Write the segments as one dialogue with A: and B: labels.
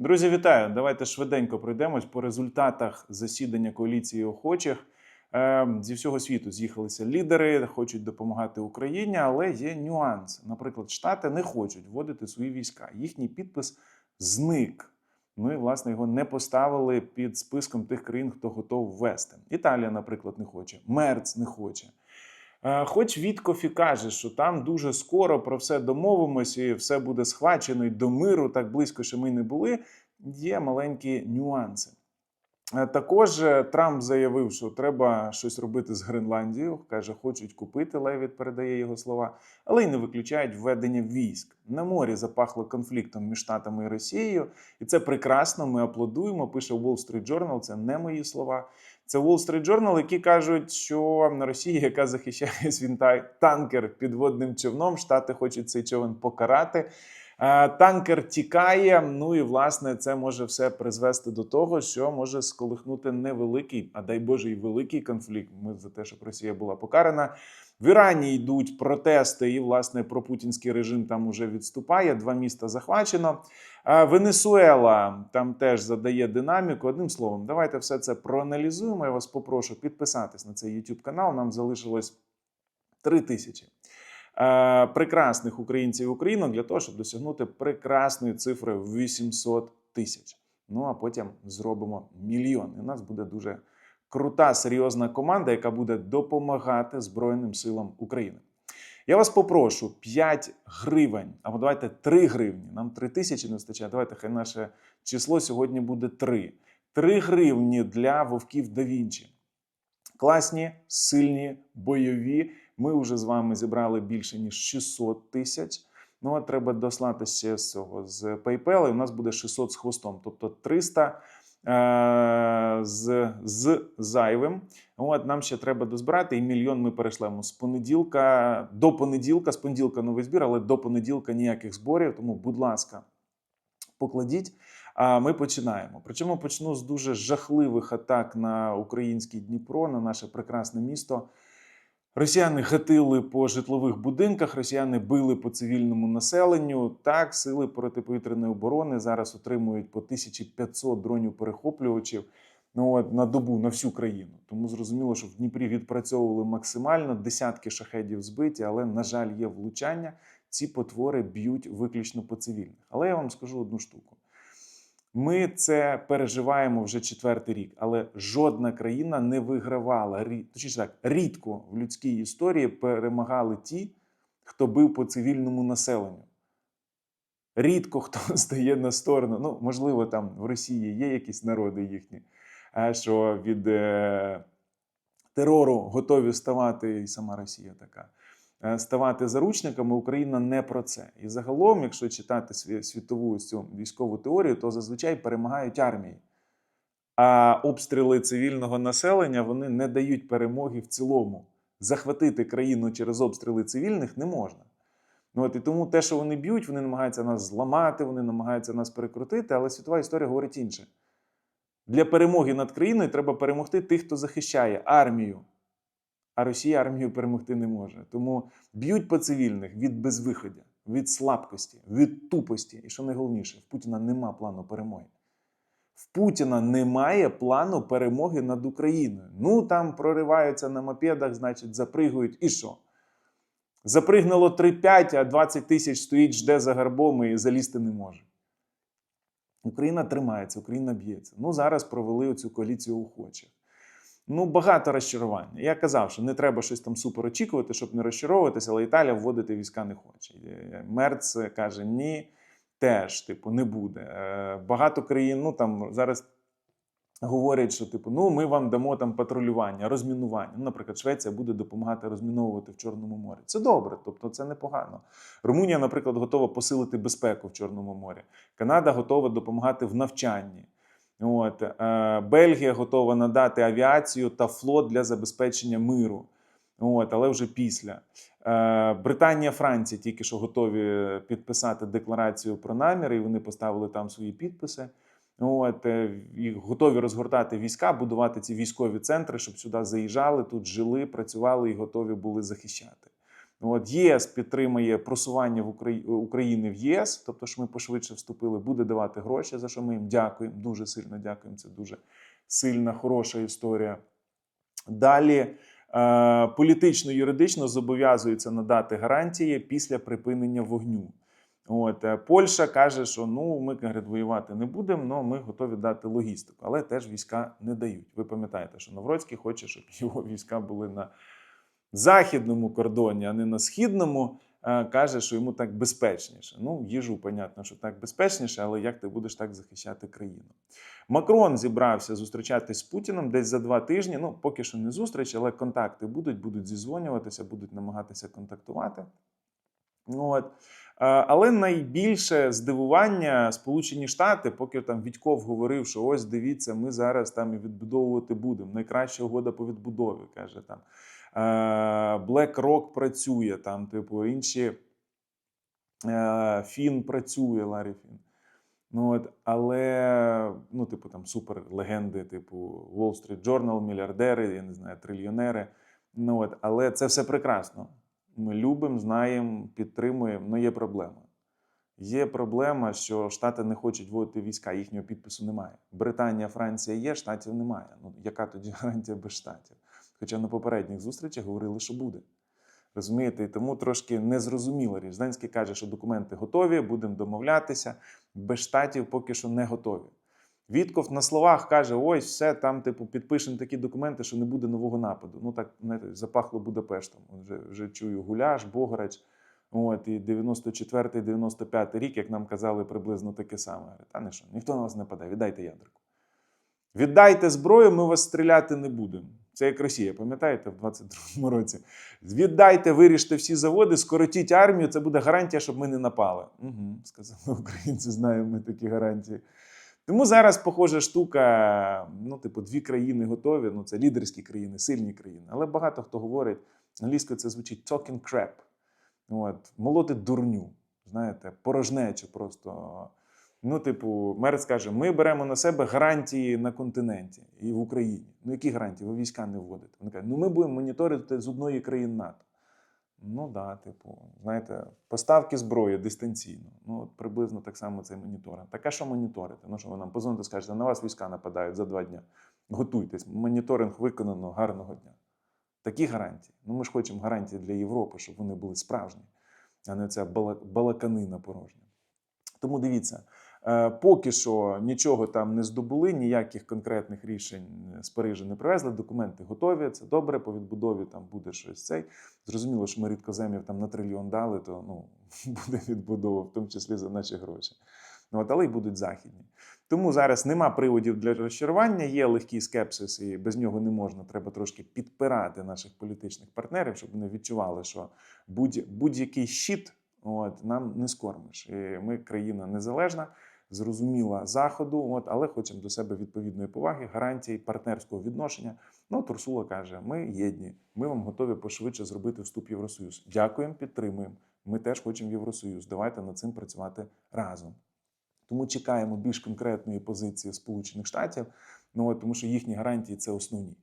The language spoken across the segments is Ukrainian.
A: Друзі, вітаю! Давайте швиденько пройдемось по результатах засідання коаліції охочих. Е, Зі всього світу з'їхалися лідери, хочуть допомагати Україні, але є нюанси. Наприклад, Штати не хочуть вводити свої війська. Їхній підпис зник. Ну і власне його не поставили під списком тих країн, хто готов ввести. Італія, наприклад, не хоче, Мерц не хоче. Е, Хоч Віткоф і каже, що там дуже скоро про все домовимося, і все буде схвачено і до миру так близько, що ми не були. Є маленькі нюанси. Е, Також е, Трамп заявив, що треба щось робити з Гренландією. Каже, хочуть купити. Левіт передає його слова, але й не виключають введення військ. На морі запахло конфліктом між Штатами і Росією, і це прекрасно. Ми аплодуємо. Пише Wall Street Journal, Це не мої слова. Це Wall Street Journal, які кажуть, що на Росії, яка захищає свій танкер підводним човном, Штати хочуть цей човен покарати. Танкер тікає. Ну і власне це може все призвести до того, що може сколихнути невеликий, а дай Боже, і великий конфлікт. Ми за те, щоб Росія була покарана. В Ірані йдуть протести, і власне пропутінський режим там уже відступає. Два міста захвачено. Венесуела там теж задає динаміку. Одним словом, давайте все це проаналізуємо. Я вас попрошу підписатись на цей YouTube канал. Нам залишилось три тисячі прекрасних українців і українок для того, щоб досягнути прекрасної цифри в 800 тисяч. Ну а потім зробимо мільйон. І у нас буде дуже крута, серйозна команда, яка буде допомагати Збройним силам України. Я вас попрошу 5 гривень, або давайте 3 гривні. Нам 3 тисячі не вистачає. Давайте хай наше число сьогодні буде 3. 3 гривні для вовків да Вінчі. Класні, сильні, бойові. Ми вже з вами зібрали більше ніж 600 тисяч. Ну, а треба дослати ще з цього з PayPal, і у нас буде 600 з хвостом, тобто 300 е- з, з зайвим. От нам ще треба дозбирати, і мільйон ми перешлемо з понеділка до понеділка. З понеділка новий збір, але до понеділка ніяких зборів. Тому, будь ласка, покладіть. А ми починаємо. Причому почну з дуже жахливих атак на український Дніпро, на наше прекрасне місто. Росіяни гатили по житлових будинках, росіяни били по цивільному населенню. Так, сили протиповітряної оборони зараз отримують по 1500 дронів перехоплювачів ну, от, на добу на всю країну. Тому зрозуміло, що в Дніпрі відпрацьовували максимально десятки шахедів збиті, але, на жаль, є влучання. Ці потвори б'ють виключно по цивільних. Але я вам скажу одну штуку. Ми це переживаємо вже четвертий рік, але жодна країна не вигравала. Точніше так, рідко в людській історії перемагали ті, хто бив по цивільному населенню. Рідко хто стає на сторону. Ну, можливо, там в Росії є якісь народи їхні, е, що від е, терору готові ставати, і сама Росія така. Е, Ставати заручниками Україна не про це. І загалом, якщо читати світову цю військову теорію, то зазвичай перемагають армії. А обстріли цивільного населення вони не дають перемоги в цілому. Захватити країну через обстріли цивільних не можна. Ну, от, і тому те, що вони б'ють, вони намагаються нас зламати, вони намагаються нас перекрутити, але світова історія говорить інше. Для перемоги над країною треба перемогти тих, хто захищає армію. А Росія армію перемогти не може. Тому б'ють по цивільних від безвиходя, від слабкості, від тупості. І що найголовніше, в Путіна нема плану перемоги. В Путіна немає плану перемоги над Україною. Ну там прориваються на мопедах, значить, запригують. І що? Запригнуло 3-5, а 20 тисяч стоїть, жде за гарбом і залізти не може. Україна тримається, Україна б'ється. Ну, зараз провели цю коаліцію охочих. Ну, багато розчарування. Я казав, що не треба щось там супер очікувати, щоб не розчаровуватися, але Італія вводити війська не хоче. Е, Мерц каже, ні, теж, типу, не буде. Е, Багато країн, ну там зараз говорять, що типу, ну ми вам дамо там патрулювання, розмінування. Ну, наприклад, Швеція буде допомагати розміновувати в Чорному морі. Це добре, тобто це непогано. Румунія, наприклад, готова посилити безпеку в Чорному морі. Канада готова допомагати в навчанні. От, е, Бельгія готова надати авіацію та флот для забезпечення миру. От, але вже після. Е, Британія, Франція тільки що готові підписати декларацію про наміри, і вони поставили там свої підписи. От, е, і готові розгортати війська, будувати ці військові центри, щоб сюди заїжджали, тут жили, працювали і готові були захищати. От ЄС підтримує просування в Украї- України в ЄС, тобто, що ми пошвидше вступили, буде давати гроші, за що ми їм дякуємо. Дуже сильно дякуємо. Це дуже сильна, хороша історія. Далі е, політично юридично зобов'язуються надати гарантії після припинення вогню. От е, Польща каже, що ну ми говорить, воювати не будемо, але ми готові дати логістику, але теж війська не дають. Ви пам'ятаєте, що Навроцький хоче, щоб його війська були на західному кордоні, а не на східному. Е, Каже, що йому так безпечніше. Ну, їжу, понятно, що так безпечніше, але як ти будеш так захищати країну? Макрон зібрався зустрічатись з Путіним десь за два тижні. Ну, поки що не зустріч, але контакти будуть, будуть зізвонюватися, будуть намагатися контактувати. Ну, От. Е, Але найбільше здивування Сполучені Штати, поки там Вітьков говорив, що ось дивіться, ми зараз там і відбудовувати будемо. Найкраща угода по відбудові, каже там. Е, BlackRock працює там, типу, інші е, Фін працює, Ларі Фін. Ну, от, але, ну, типу, там суперлегенди, типу Wall Street Journal, мільярдери, я не знаю, трильйонери. Ну, от, але це все прекрасно. Ми любимо, знаємо, підтримуємо, але є проблема. Є проблема, що Штати не хочуть вводити війська, їхнього підпису немає. Британія, Франція є, штатів немає. Ну, яка тоді гарантія без штатів? Хоча на попередніх зустрічах говорили, що буде. Розумієте, і тому трошки незрозуміло річ. Зеленський каже, що документи готові, будемо домовлятися. Без штатів поки що не готові. Вітков на словах каже: ось все, там, типу, підпишемо такі документи, що не буде нового нападу. Ну так знаєте, запахло Будапештом. Вже, вже чую гуляш, Бограч. От, і 94-й, 95-й рік, як нам казали, приблизно таке саме. Та не що, ніхто на вас не паде, віддайте ядерку. Віддайте зброю, ми вас стріляти не будемо. Це як Росія, пам'ятаєте, в 22-му році. Віддайте, виріште всі заводи, скоротіть армію, це буде гарантія, щоб ми не напали. Угу, сказали українці, знаємо ми такі гарантії. Тому зараз, похожа штука, ну, типу, дві країни готові. Ну, це лідерські країни, сильні країни. Але багато хто говорить, англійською це звучить talking crap. От, молоти дурню, знаєте, порожнечу просто. Ну, типу, Мерц каже: ми беремо на себе гарантії на континенті і в Україні. Ну, які гарантії? Ви війська не вводите. Вони кажуть, ну ми будемо моніторити з одної країни НАТО. Ну да, типу, знаєте, поставки зброї дистанційно. Ну, от приблизно так само це моніторинг. Так а що моніторити? Ну що ви нам позвоните, скажете, на вас війська нападають за два дні. Готуйтесь, моніторинг виконано гарного дня. Такі гарантії. Ну ми ж хочемо гарантії для Європи, щоб вони були справжні, а не ця балаканина порожня. Тому дивіться, е, поки що нічого там не здобули, ніяких конкретних рішень з Парижа не привезли. Документи готові, це добре. По відбудові там буде щось цей. Зрозуміло, що ми рідкоземів там на трильйон дали, то ну, буде відбудова, в тому числі за наші гроші. Ну, от, але й будуть західні. Тому зараз нема приводів для розчарування, є легкий скепсис, і без нього не можна. Треба трошки підпирати наших політичних партнерів, щоб вони відчували, що будь- будь-який щит от, нам не скормиш. І ми країна незалежна, зрозуміла заходу, от, але хочемо до себе відповідної поваги, гарантій партнерського відношення. Ну, от Урсула каже: ми єдні, ми вам готові пошвидше зробити вступ в Євросоюз. Дякуємо, підтримуємо. Ми теж хочемо в Євросоюз. Давайте над цим працювати разом. Тому чекаємо більш конкретної позиції Сполучених Штатів, ну от, тому що їхні гарантії це основні.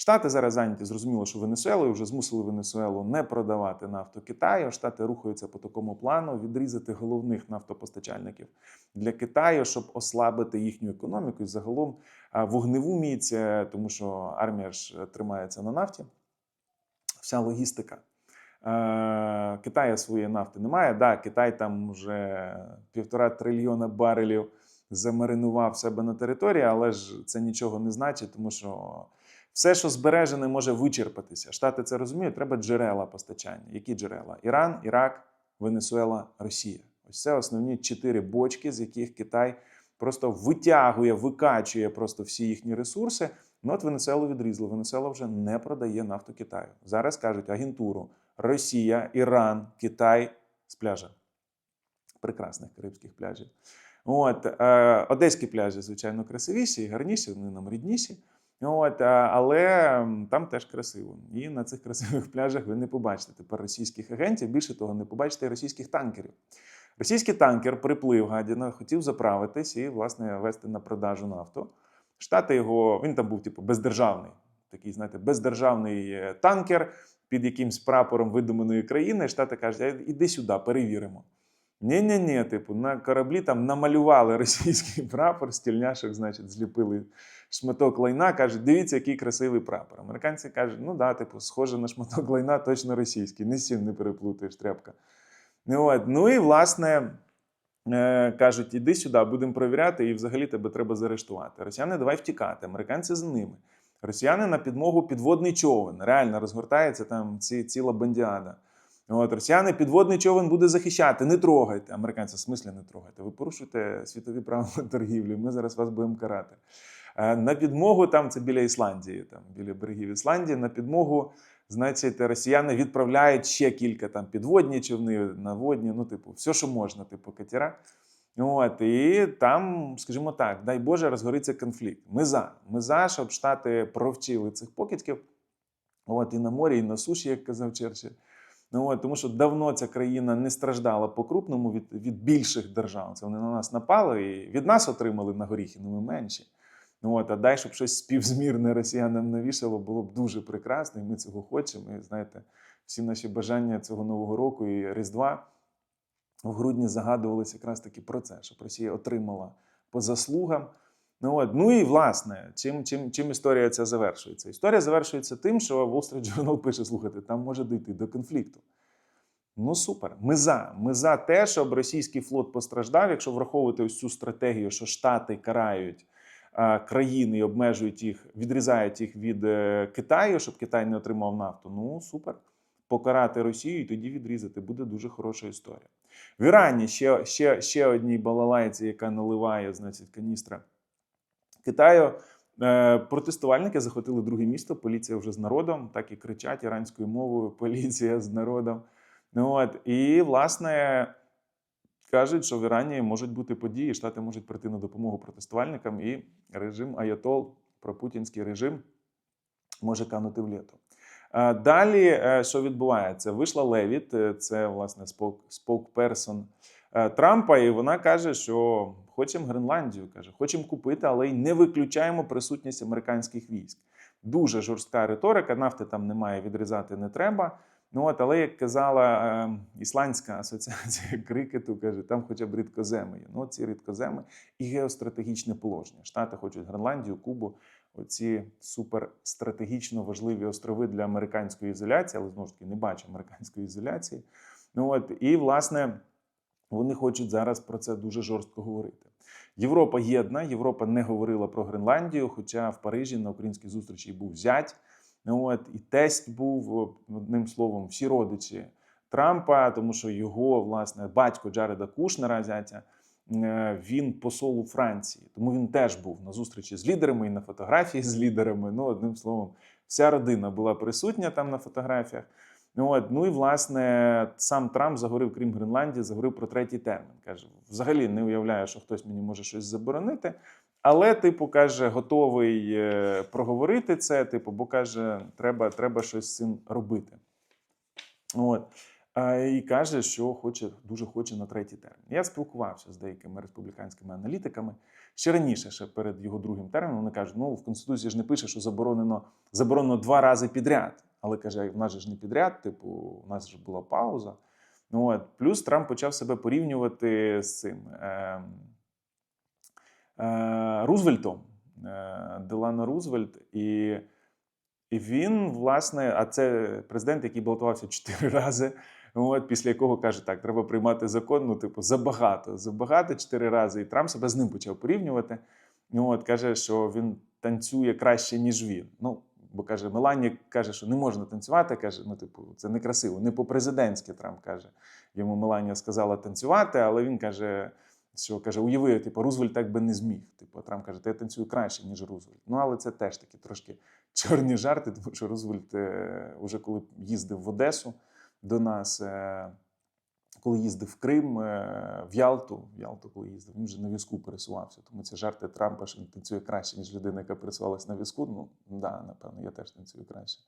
A: Штати зараз зайняті, зрозуміло, що Венесуелою вже змусили Венесуелу не продавати нафту Китаю. Штати рухаються по такому плану відрізати головних нафтопостачальників для Китаю, щоб ослабити їхню економіку і загалом вогневу міць, е, тому що армія ж тримається на нафті. Вся логістика. Е, Китая своєї нафти немає. Да, Китай там вже півтора трильйона барелів замаринував себе на території, але ж це нічого не значить, тому що все, що збережене, може вичерпатися. Штати це розуміють. Треба джерела постачання. Які джерела? Іран, Ірак, Венесуела, Росія. Ось це основні чотири бочки, з яких Китай просто витягує, викачує просто всі їхні ресурси. Ну от Венесуелу відрізали. Венесуела вже не продає нафту Китаю. Зараз кажуть агентуру Росія, Іран, Китай з пляжа. Прекрасних карибських пляжів. От, е, одеські пляжі, звичайно, красивіші і гарніші, вони нам рідніші. От, але там теж красиво. І на цих красивих пляжах ви не побачите тепер російських агентів. Більше того, не побачите російських танкерів. Російський танкер приплив гадіна, хотів заправитись і, власне, вести на продажу нафту. Штати його, він там був, типу, бездержавний. Такий, знаєте, бездержавний е, танкер. під якимсь прапором видуманої країни, Штати кажуть, іди сюди, перевіримо. Ні, ні, ні, типу, на кораблі там намалювали російський прапор, стільняшок, значить, зліпили шматок лайна, кажуть, дивіться, який красивий прапор. Американці кажуть, ну да, типу, схоже на шматок лайна, точно російський. З чим не переплутаєш, тряпка. Ну, от. ну і власне. Е, кажуть, іди сюди, будемо перевіряти, і взагалі тебе треба заарештувати. Росіяни давай втікати, американці за ними. Росіяни на підмогу підводний човен. Реально розгортається там ці, ціла бандіада. От, росіяни підводний човен буде захищати, не трогайте. Американці, в смислі не трогайте. Ви порушуєте світові правила торгівлі, ми зараз вас будемо карати. Е, На підмогу, там це біля Ісландії, там біля берегів Ісландії, на підмогу, значить, росіяни відправляють ще кілька там підводні човни, наводні, ну, типу, все, що можна, типу, катера. От, і там, скажімо так, дай Боже, розгориться конфлікт. Ми за. Ми за, щоб Штати провчили цих покидьків. От, і на морі, і на суші, як казав Черчилль. Ну, от, тому що давно ця країна не страждала по-крупному від, від більших держав. Це вони на нас напали і від нас отримали на горіхи, ну ми менші. Ну, от, а дай, щоб щось співзмірне росіянам навішало, було б дуже прекрасно, і ми цього хочемо. І знаєте, всі наші бажання цього нового року і Різдва в грудні загадувалися якраз таки про це, щоб Росія отримала по заслугам. Ну, от. ну і власне, чим, чим, чим історія ця завершується? Історія завершується тим, що Wall Street Journal пише: слухайте, там може дійти до конфлікту. Ну супер. Ми за. Ми за те, щоб російський флот постраждав, якщо враховувати ось цю стратегію, що Штати карають а, країни і обмежують їх, відрізають їх від е, Китаю, щоб Китай не отримав нафту. Ну супер. Покарати Росію і тоді відрізати буде дуже хороша історія. В Ірані ще, ще, ще одній балалайці, яка наливає, значить, каністра Китаю. Е, Протестувальники захопили друге місто. Поліція вже з народом, так і кричать іранською мовою. Поліція з народом. Ну, от, і, власне, кажуть, що в Ірані можуть бути події, Штати можуть прийти на допомогу протестувальникам, і режим Аятол, пропутінський режим, може канути в літо. Е, Далі, е, що відбувається? Вийшла Левіт, це власне спок, спокперсон Трампа, і вона каже, що хочемо Гренландію, каже, хочемо купити, але й не виключаємо присутність американських військ. Дуже жорстка риторика, нафти там немає, відрізати не треба. Ну от, але як казала е, Ісландська асоціація крикету, каже, там хоча б рідкоземи. Ну, ці рідкоземи і геостратегічне положення. Штати хочуть Гренландію, Кубу, оці суперстратегічно важливі острови для американської ізоляції, але знову ж таки не бачу американської ізоляції. Ну от і власне вони хочуть зараз про це дуже жорстко говорити. Європа єдна, Європа не говорила про Гренландію, хоча в Парижі на українській зустрічі був зять. От, і тесть був одним словом, всі родичі Трампа, тому що його власне батько Джареда Кушнера, зятя, е, він посол у Франції. Тому він теж був на зустрічі з лідерами і на фотографії з лідерами. Ну, одним словом, вся родина була присутня там на фотографіях. Ну, от, ну і власне сам Трамп заговорив, крім Гренландії, заговорив про третій термін. Каже: взагалі не уявляю, що хтось мені може щось заборонити. Але, типу, каже, готовий е, проговорити це. Типу, бо каже, треба, треба щось з цим робити. От. І каже, що хоче, дуже хоче на третій термін. Я спілкувався з деякими республіканськими аналітиками. Ще раніше, ще перед його другим терміном, вони кажуть, ну в Конституції ж не пише, що заборонено, заборонено два рази підряд. Але каже, в нас же ж не підряд, типу, у нас ж була пауза. Ну, от. Плюс Трамп почав себе порівнювати з цим. Е, е, Рузвельтом, е, Делано Рузвельт, і, і він, власне, а це президент, який балотувався чотири рази. От, після якого каже, так, треба приймати закон, ну, типу, забагато, забагато чотири рази. І Трамп себе з ним почав порівнювати. Ну, от, каже, що він танцює краще, ніж він. Ну, бо каже, Меланія каже, що не можна танцювати. Каже, ну, типу, це некрасиво. Не по-президентськи Трамп каже. Йому Меланія сказала танцювати, але він каже, що каже, уяви, типу, Рузвельт так би не зміг. Типу, а Трамп каже, ти танцюю краще, ніж Рузвельт. Ну, але це теж такі трошки чорні жарти, тому що Рузвельт, е, уже коли їздив в Одесу до нас, е, коли їздив в Крим, е, в Ялту, в Ялту, коли їздив, він вже на візку пересувався. Тому ці жарти Трампа, що він танцює краще, ніж людина, яка пересувалася на візку. Ну, да, напевно, я теж танцюю краще.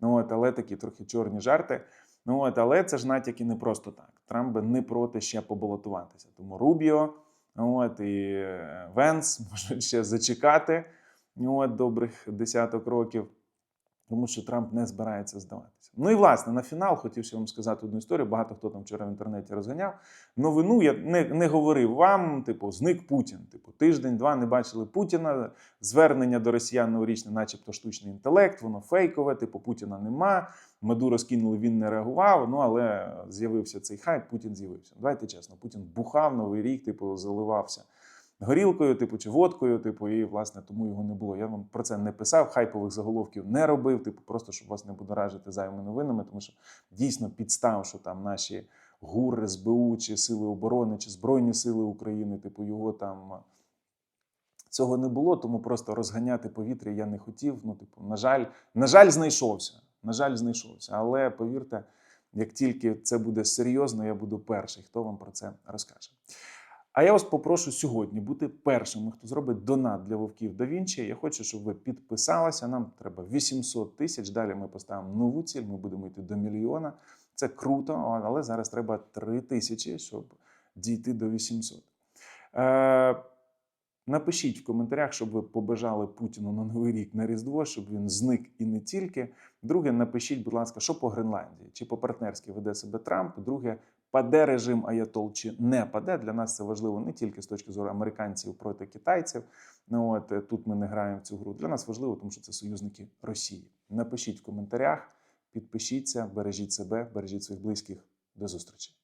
A: Ну, от, але такі трохи чорні жарти. Ну, от, але це ж натяки не просто так. Трамп би не проти ще побалотуватися. Тому Рубіо от, і е, Венс можуть ще зачекати ну, от, добрих десяток років, тому що Трамп не збирається здаватися. Ну і власне на фінал хотів ще вам сказати одну історію. Багато хто там вчора в інтернеті розганяв. Новину я не, не говорив вам, типу, зник Путін. Типу, тиждень-два не бачили Путіна. Звернення до росіян новорічне, начебто штучний інтелект, воно фейкове, типу Путіна нема. Меду скинули, він не реагував. Ну але з'явився цей хайп, Путін з'явився. Давайте чесно, Путін бухав новий рік, типу, заливався горілкою, типу, чи водкою, типу, і власне тому його не було. Я вам про це не писав, хайпових заголовків не робив, типу, просто щоб вас не будоражити зайвими новинами, тому що дійсно підстав, що там наші ГУР, СБУ, чи Сили оборони, чи Збройні Сили України, типу, його там. Цього не було, тому просто розганяти повітря я не хотів. Ну, типу, на жаль, на жаль, знайшовся. На жаль, знайшовся. Але повірте, як тільки це буде серйозно, я буду перший, хто вам про це розкаже. А я вас попрошу сьогодні бути першими, хто зробить донат для вовків да Вінчі. Я хочу, щоб ви підписалися. Нам треба 800 тисяч. Далі ми поставимо нову ціль. Ми будемо йти до мільйона. Це круто, але зараз треба 3 тисячі, щоб дійти до 800. Е, Напишіть в коментарях, щоб ви побажали Путіну на Новий рік на Різдво, щоб він зник і не тільки. Друге, напишіть, будь ласка, що по Гренландії? Чи по-партнерськи веде себе Трамп? Друге, паде режим Аятол чи не паде. Для нас це важливо не тільки з точки зору американців проти китайців. Ну от е, тут ми не граємо в цю гру. Для нас важливо, тому що це союзники Росії. Напишіть в коментарях, підпишіться, бережіть себе, бережіть своїх близьких. До зустрічі.